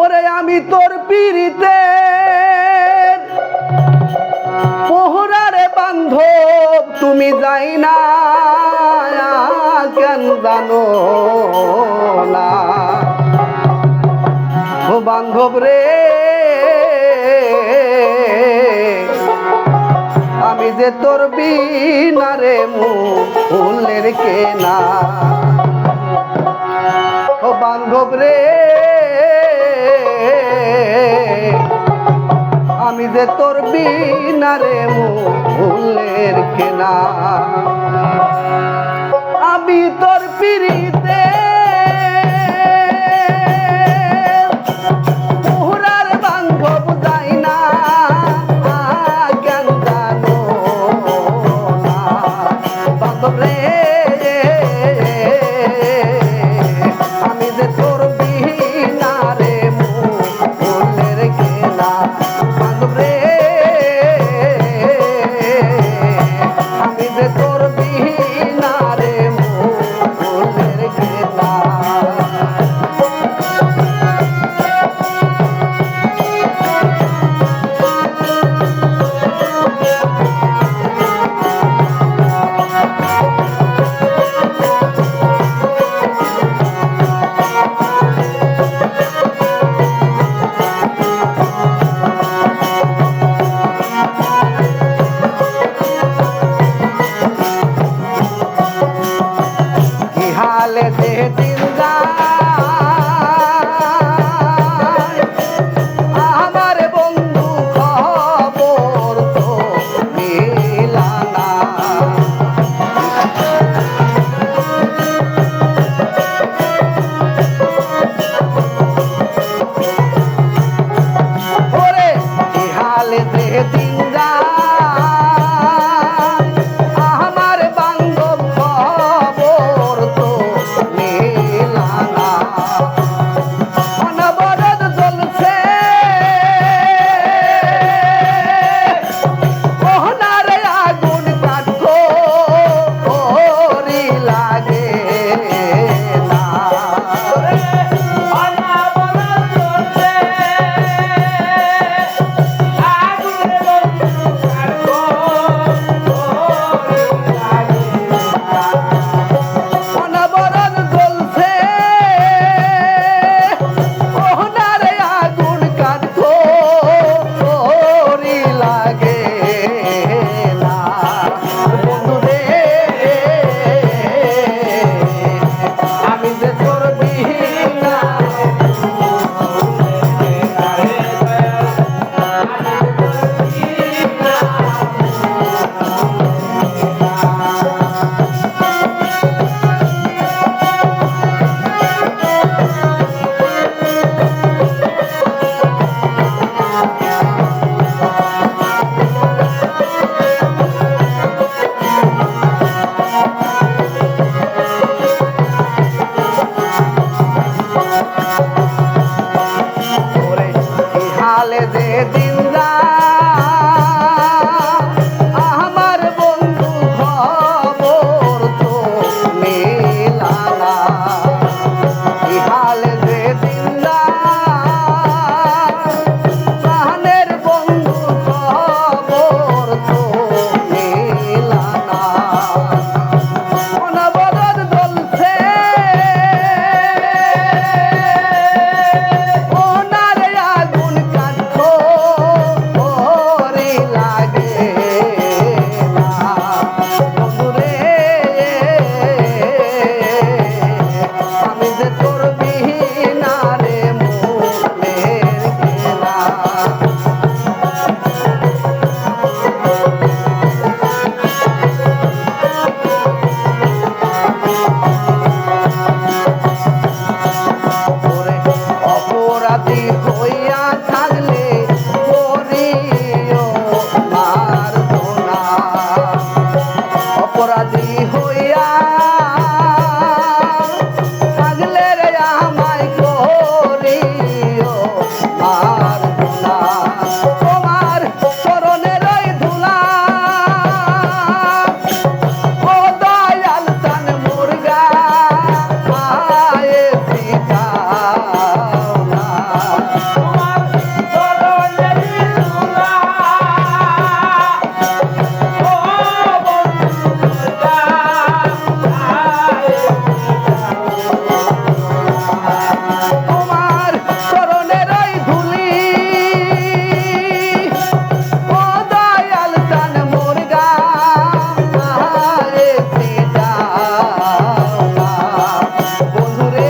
ওরে আমি তোর পিড়িতে পোহরারে বান্ধব, তুমি যাই না, কেন জানো না? ও বান্ধব রে, আমি যে তোর বিনারে মুলের কেনা। ও বান্ধব রে আমি যে তোর বিনারে মুলের কেনা আমি তোর পিড়িতে Hey! Por